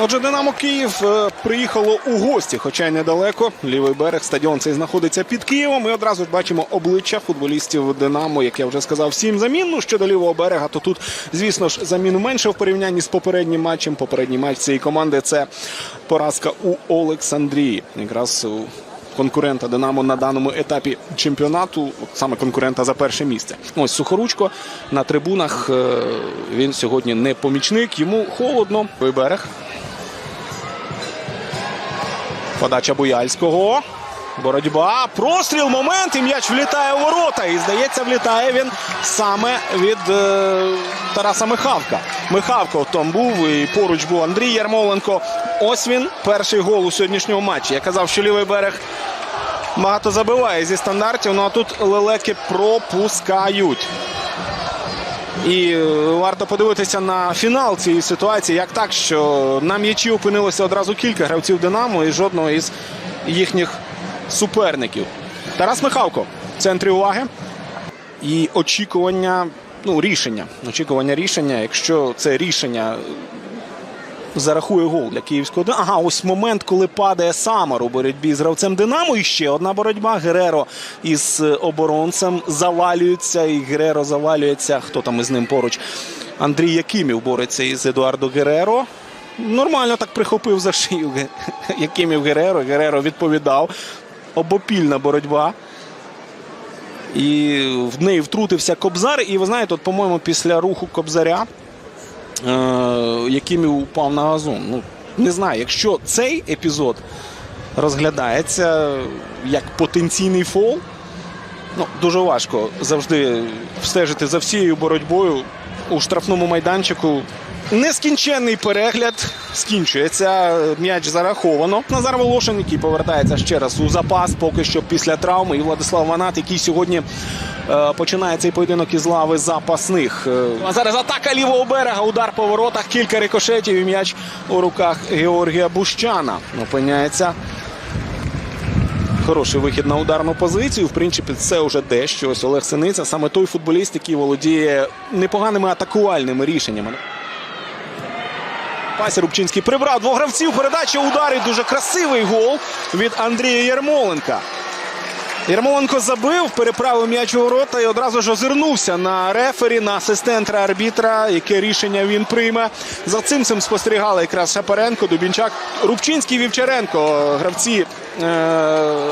Отже, Динамо Київ е, приїхало у гості, хоча й недалеко. Лівий берег стадіон цей знаходиться під Києвом. Ми одразу ж бачимо обличчя футболістів Динамо, як я вже сказав, сім замін. Щодо лівого берега, то тут, звісно ж, заміну менше в порівнянні з попереднім матчем. Попередній матч цієї команди це поразка у Олександрії. Якраз у конкурента Динамо на даному етапі чемпіонату, саме конкурента за перше місце. Ось Сухоручко на трибунах. е, Він сьогодні не помічник. Йому холодно. Лівий берег. Подача Буяльського. Боротьба. Простріл. Момент. І м'яч влітає у ворота. І здається, влітає він саме від е, Тараса Михавка. Михавко там був і поруч був Андрій Ярмоленко. Ось він. Перший гол у сьогоднішньому матчі. Я казав, що лівий берег багато забиває зі стандартів. Ну а тут лелеки пропускають. І варто подивитися на фінал цієї ситуації. Як так, що на м'ячі опинилося одразу кілька гравців Динамо і жодного із їхніх суперників. Тарас Михалко в центрі уваги. І очікування, ну, рішення. Очікування рішення, якщо це рішення зарахує гол для київського Динамо. Ага, ось момент, коли падає Самар у боротьбі з гравцем Динамо. І ще одна боротьба. Гереро із е, оборонцем завалюється. І Гереро завалюється. Хто там із ним поруч? Андрій Якимів бореться із Едуардо Гереро. Нормально так прихопив за шию Якимів Гереро. Гереро відповідав. Обопільна боротьба. І в неї втрутився Кобзар. І ви знаєте, от, по-моєму, після руху Кобзаря е, Якимів упав на газон. Ну, не знаю, якщо цей епізод розглядається як потенційний фол, ну, дуже важко завжди встежити за всією боротьбою у штрафному майданчику. Нескінченний перегляд скінчується. М'яч зараховано. Назар Волошин, який повертається ще раз у запас, поки що після травми. І Владислав Ванат, який сьогодні починає цей поєдинок із лави запасних. Е, а зараз атака лівого берега. Удар по воротах, кілька рикошетів і м'яч у руках Георгія Бущана. Опиняється. Хороший вихід на ударну позицію. В принципі, це вже дещо. Ось Олег Синиця, саме той футболіст, який володіє непоганими атакувальними рішеннями. Пасі Рубчинський прибрав двох гравців. Передача ударить. Дуже красивий гол від Андрія Ярмоленка. Ярмоленко забив, переправив м'яч у ворота і одразу ж озирнувся на рефері, на асистента арбітра, яке рішення він прийме. За цим цим спостерігали якраз Шапаренко, Дубінчак, Рубчинський, Вівчаренко, гравці. Е-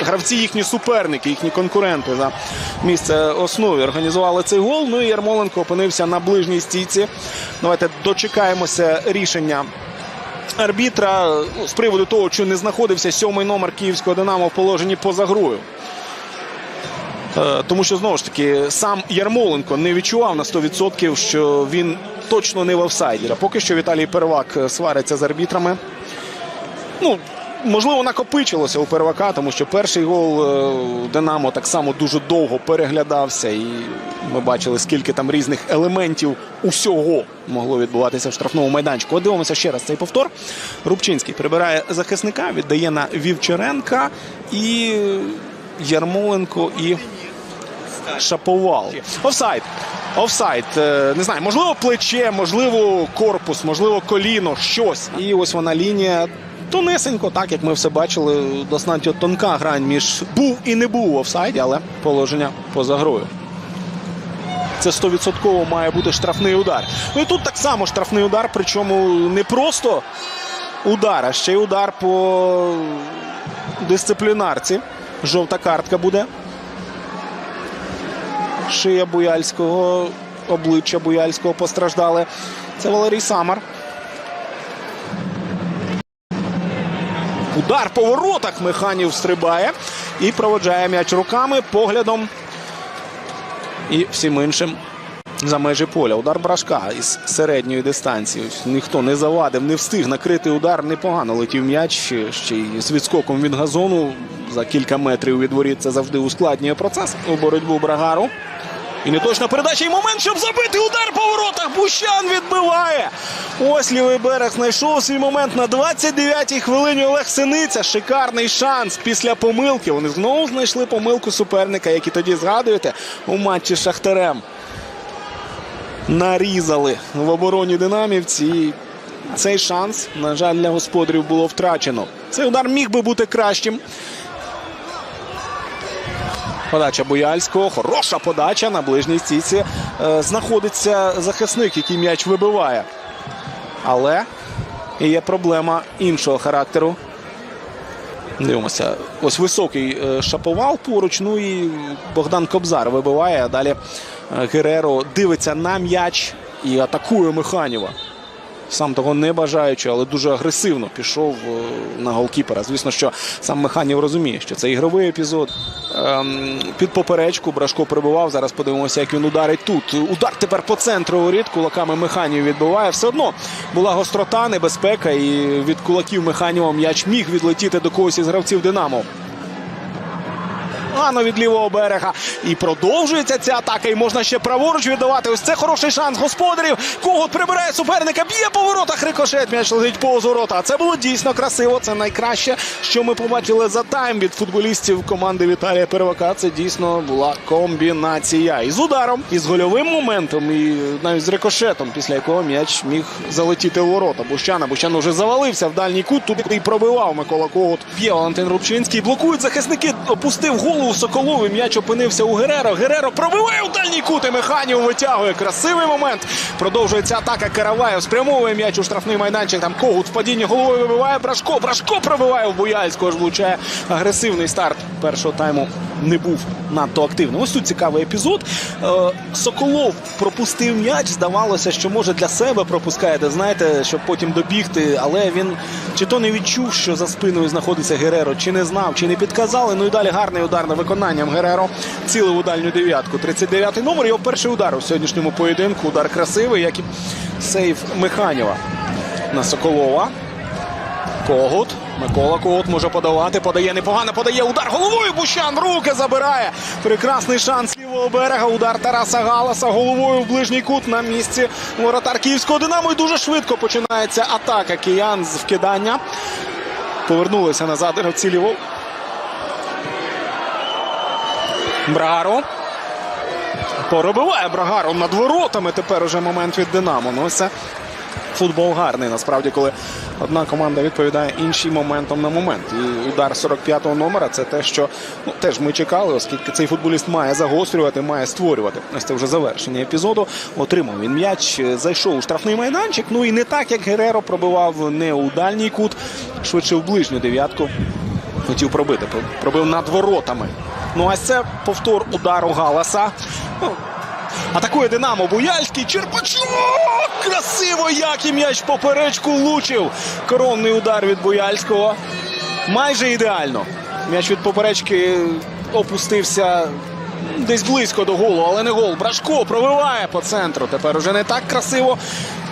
Гравці їхні суперники, їхні конкуренти за місце основі організували цей гол. Ну і Ярмоленко опинився на ближній стійці. Давайте дочекаємося рішення арбітра ну, з приводу того, що не знаходився сьомий номер київського Динамо в положенні поза грою. Е, Тому що знову ж таки сам Ярмоленко не відчував на 100%, що він точно не в офсайді. Поки що Віталій Первак е, свариться з арбітрами. Ну, можливо, накопичилося у Первака, тому що перший гол е, Динамо так само дуже довго переглядався. І ми бачили, скільки там різних елементів усього могло відбуватися в штрафному майданчику. От дивимося ще раз цей повтор. Рубчинський прибирає захисника, віддає на Вівчаренка і Ярмоленко і Шаповал. Офсайд. Офсайд. Е, Не знаю, можливо, плече, можливо, корпус, можливо, коліно, щось. І ось вона лінія. Тонесенько, так як ми все бачили, достатньо тонка грань між був і не був офсайді, але положення поза грою. Це 100% має бути штрафний удар. Ну і тут так само штрафний удар, причому не просто удар, а ще й удар по дисциплінарці. Жовта картка буде. Шия Буяльського, обличчя Буяльського постраждали. Це Валерій Самар. Удар по воротах Механів стрибає і проводжає м'яч руками, поглядом і всім іншим за межі поля. Удар брашка із середньої дистанції. Ніхто не завадив, не встиг накрити удар. Непогано летів м'яч. Ще й з відскоком від газону за кілька метрів від воріт. Це завжди ускладнює процес у боротьбу Брагару. І неточна передача і момент, щоб забити удар по воротах. Бущан відбиває. Ось лівий берег знайшов свій момент на 29-й хвилині. Олег Синиця. Шикарний шанс після помилки. Вони знову знайшли помилку суперника, як і тоді згадуєте у матчі з Шахтарем. Нарізали в обороні динамівці. цей шанс, на жаль, для господарів було втрачено. Цей удар міг би бути кращим. Подача Бояльського. Хороша подача на ближній стійці. Е, знаходиться захисник, який м'яч вибиває. Але є проблема іншого характеру. Дивимося. Ось високий е, шаповал поруч. Ну і Богдан Кобзар вибиває. А далі е, Гереро дивиться на м'яч і атакує Механіва. Сам того не бажаючи, але дуже агресивно пішов на голкіпера. Звісно, що сам Механів розуміє, що це ігровий епізод. Ем, під поперечку Брашко прибував. Зараз подивимося, як він ударить тут. Удар тепер по центру рід Кулаками Механів відбиває. Все одно була гострота, небезпека. І від кулаків Механіва м'яч міг відлетіти до когось із гравців Динамо. Ано від лівого берега. І продовжується ця атака. І можна ще праворуч віддавати. Ось це хороший шанс господарів. Когут прибирає суперника, б'є по воротах. Рикошет м'яч летить повз ворота. А це було дійсно красиво. Це найкраще, що ми побачили за тайм від футболістів команди Віталія Первака. Це дійсно була комбінація. І з ударом, і з гольовим моментом, і навіть з рикошетом, після якого м'яч міг залетіти в ворота. Бущана. Бущан уже завалився в дальній кут. Туди й пробивав Микола Когут. Б'є Валентин Рубчинський. Блокують захисники. Опустив голову Соколову. М'яч опинився у Гереро. Гереро пробиває у дальній кут. І Механів витягує. Красивий момент. Продовжується атака. Караваєв спрямовує м'яч у штрафний майданчик. Там Когут в падінні головою вибиває Брашко. Брашко пробиває в Буяльського. Ж влучає агресивний старт першого тайму. Не був надто активним. Ось тут цікавий епізод. Е, Соколов пропустив м'яч. Здавалося, що може для себе пропускає, де знаєте, щоб потім добігти. Але він чи то не відчув, що за спиною знаходиться Гереро, чи не знав, чи не підказали. Ну і далі гарний удар на виконанням Гереро. Цілив у дальню дев'ятку. 39-й номер. Його перший удар у сьогоднішньому поєдинку. Удар красивий, як і сейв Механіва на Соколова. Когут. Микола Когут може подавати. Подає непогано, подає удар головою. Бущан руки забирає. Прекрасний шанс лівого берега. Удар Тараса Галаса головою в ближній кут на місці воротар Київського Динамо. І дуже швидко починається атака киян з вкидання. Повернулися назад гравці ліво. Брагаро. Поробиває Брагаро над воротами. Тепер уже момент від Динамо. Ну, це футбол гарний. Насправді, коли одна команда відповідає іншій моментом на момент. І удар 45-го номера це те, що ну, теж ми чекали, оскільки цей футболіст має загострювати, має створювати. Ось це вже завершення епізоду. Отримав він м'яч, зайшов у штрафний майданчик. Ну і не так, як Гереро пробивав не у дальній кут, швидше в ближню дев'ятку. Хотів пробити, пробив над воротами. Ну, ось це повтор удару Галаса. Ну, Атакує Динамо Буяльський. Черпачок! Красиво, як і м'яч поперечку влучив. Коронний удар від Буяльського. Майже ідеально. М'яч від поперечки опустився десь близько до голу, але не гол. Брашко пробиває по центру. Тепер уже не так красиво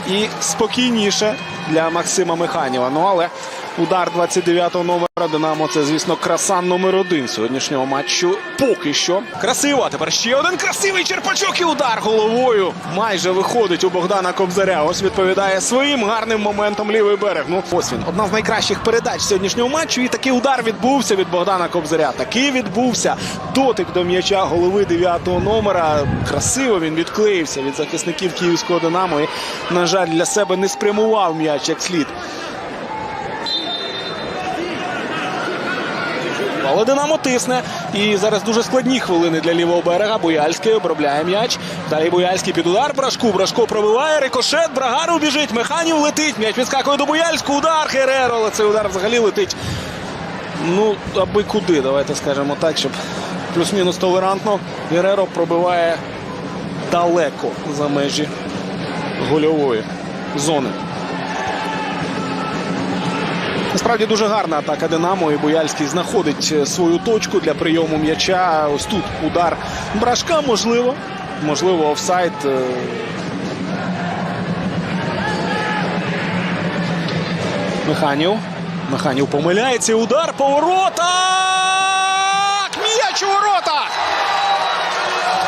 і спокійніше для Максима Механіва. Ну але удар 29-го номера Динамо це, звісно, красан номер один сьогоднішнього матчу. Поки що. Красиво. А тепер ще один красивий черпачок і удар головою. Майже виходить у Богдана Кобзаря. Ось відповідає своїм гарним моментом лівий берег. Ну, ось він. Одна з найкращих передач сьогоднішнього матчу. І такий удар відбувся від Богдана Кобзаря. Такий відбувся. Дотик до м'яча голови 9-го номера. Красиво він відклеївся від захисників київського Динамо. І, на жаль, для себе не спрямував м'яч як слід. Але Динамо тисне. І зараз дуже складні хвилини для лівого берега. Бояльський обробляє м'яч. Далі Бояльський під удар. Брашку. Брашко пробиває. Рикошет. Брагару біжить. Механів летить. М'яч відскакує до Бояльського. Удар Хереро. Але цей удар взагалі летить. Ну, аби куди, давайте скажемо так, щоб плюс-мінус толерантно. Гереро пробиває далеко за межі гольової зони. Насправді дуже гарна атака Динамо і Бояльський знаходить е, свою точку для прийому м'яча. Ось тут удар брашка, можливо. Можливо, офсайд. е. Механів. Механів помиляється. Удар по воротах! М'яч у воротах!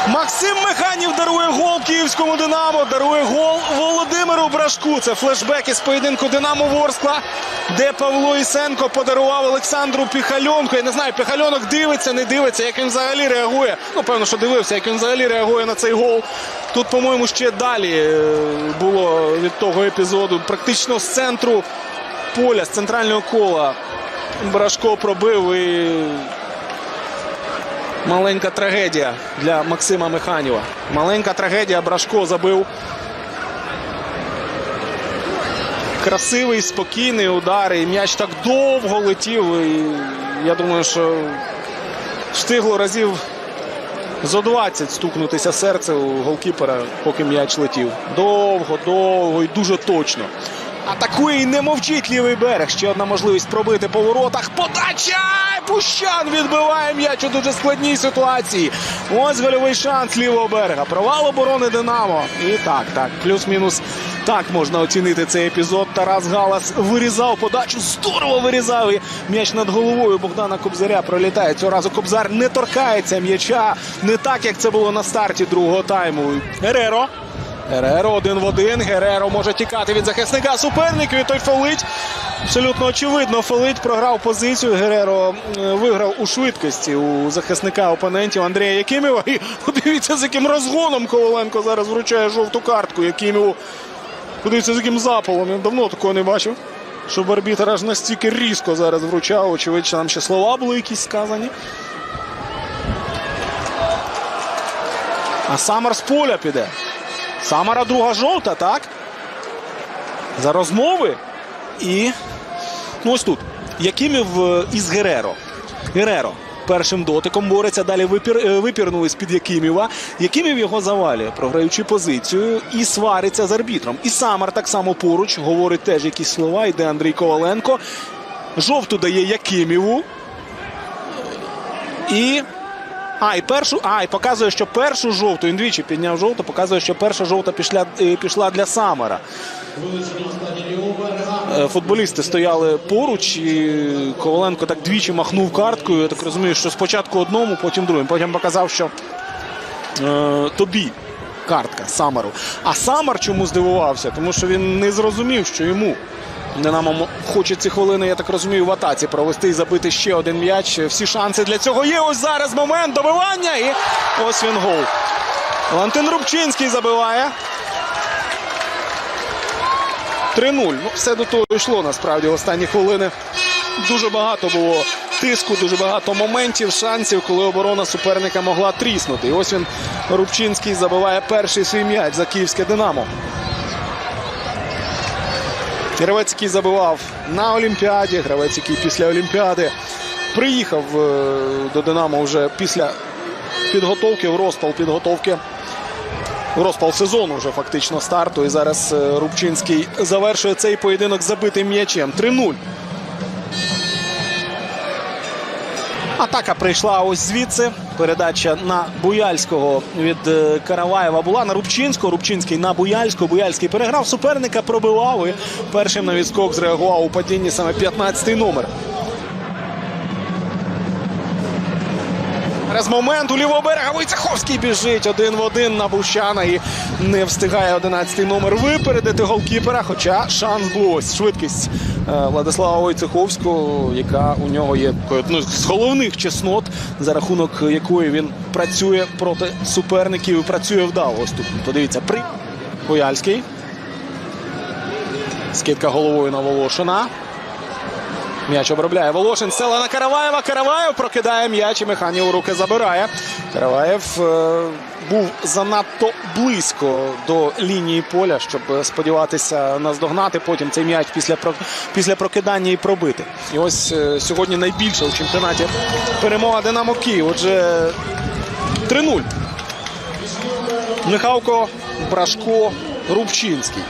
Максим Механів дарує гол київському Динамо. Дарує гол Володимиру Брашку. Це флешбек із поєдинку Динамо Ворскла, де Павло Ісенко подарував Олександру Піхальонку. Я не знаю, Піхальонок дивиться, не дивиться, як він взагалі реагує. Ну, певно, що дивився, як він взагалі реагує на цей гол. Тут, по-моєму, ще далі е, було від того епізоду. Практично з центру поля, з центрального кола. Брашко пробив і Маленька трагедія для Максима Механіва. Маленька трагедія. Брашко забив. Красивий, спокійний удар. І м'яч так довго летів. І я думаю, що встигло разів зо 20 стукнутися серце у голкіпера, поки м'яч летів. Довго, довго і дуже точно. Атакує і не мовчить лівий берег. Ще одна можливість пробити по воротах. Подача! Пущан відбиває м'яч у дуже складній ситуації. Ось гольовий шанс лівого берега. Провал оборони Динамо. І так, так, плюс-мінус. Так можна оцінити цей епізод. Тарас Галас вирізав подачу. Здорово вирізав. І м'яч над головою Богдана Кобзаря пролітає. Цього разу Кобзар не торкається м'яча. Не так, як це було на старті другого тайму. Гереро. Гереро один в один. Гереро може тікати від захисника суперників. І той фолить. Абсолютно очевидно, фолить програв позицію. Гереро виграв у швидкості у захисника опонентів Андрія Якимєва. І подивіться, з яким розгоном Коваленко зараз вручає жовту картку. Якимєву. Подивіться, з яким запалом. Я давно такого не бачив. Щоб арбітр аж настільки різко зараз вручав. Очевидно, там ще слова були якісь сказані. А Самар з поля піде. Самара друга жовта, так? За розмови. І ну ось тут. Якимів е, із Гереро. Гереро першим дотиком бореться. Далі випір, е, випірнули з-під Якимєва. Якимів його завалює, програючи позицію, і свариться з арбітром. І Самар так само поруч. Говорить теж якісь слова. Йде Андрій Коваленко. Жовту дає Якимєву. І а, і першу, а, і показує, що першу жовту, він двічі підняв жовту, показує, що перша жовта пішла, е, пішла для Самара. Е, Футболісти стояли поруч, і Коваленко так двічі махнув карткою. Я так розумію, що спочатку одному, потім другим. Потім показав, що е, тобі картка Самару. А Самар чому здивувався? Тому що він не зрозумів, що йому. Динамо хоче ці хвилини, я так розумію, в атаці провести і забити ще один м'яч. Всі шанси для цього є. Ось зараз момент добивання. І ось він гол. Валентин Рубчинський забиває. 3-0. Ну, все до того йшло насправді в останні хвилини. Дуже багато було тиску, дуже багато моментів, шансів, коли оборона суперника могла тріснути. І ось він Рубчинський забиває перший свій м'яч за київське Динамо. Гравець, який забивав на Олімпіаді, гравець, який після Олімпіади приїхав е, до Динамо вже після підготовки, в розпал підготовки. В розпал сезону вже фактично старту. І зараз е, Рубчинський завершує цей поєдинок забитим м'ячем. 3-0. Атака прийшла ось звідси. Передача на Буяльського від е, Караваєва була на Рубчинського. Рубчинський на Буяльського. Буяльський переграв суперника, пробивав і першим на відскок зреагував у падінні саме 15-й номер. Зараз момент у лівого берега Войцеховський біжить один в один на Бущана і не встигає 11-й номер випередити голкіпера. Хоча шанс був ось швидкість е, Владислава Войцеховського, яка у нього є ну, з головних чеснот, за рахунок якої він працює проти суперників і працює вдало. Ось тут подивіться, при Бояльський. Скидка головою на Волошина. М'яч обробляє Волошин. Села на Караваєва. Караваєв прокидає м'яч і Механів у руки забирає. Караваєв е, був занадто близько до лінії поля, щоб сподіватися наздогнати потім цей м'яч після, після прокидання і пробити. І ось е, сьогодні найбільша у чемпіонаті перемога Динамо Київ. Отже, 3-0. Михалко, Брашко, Рубчинський.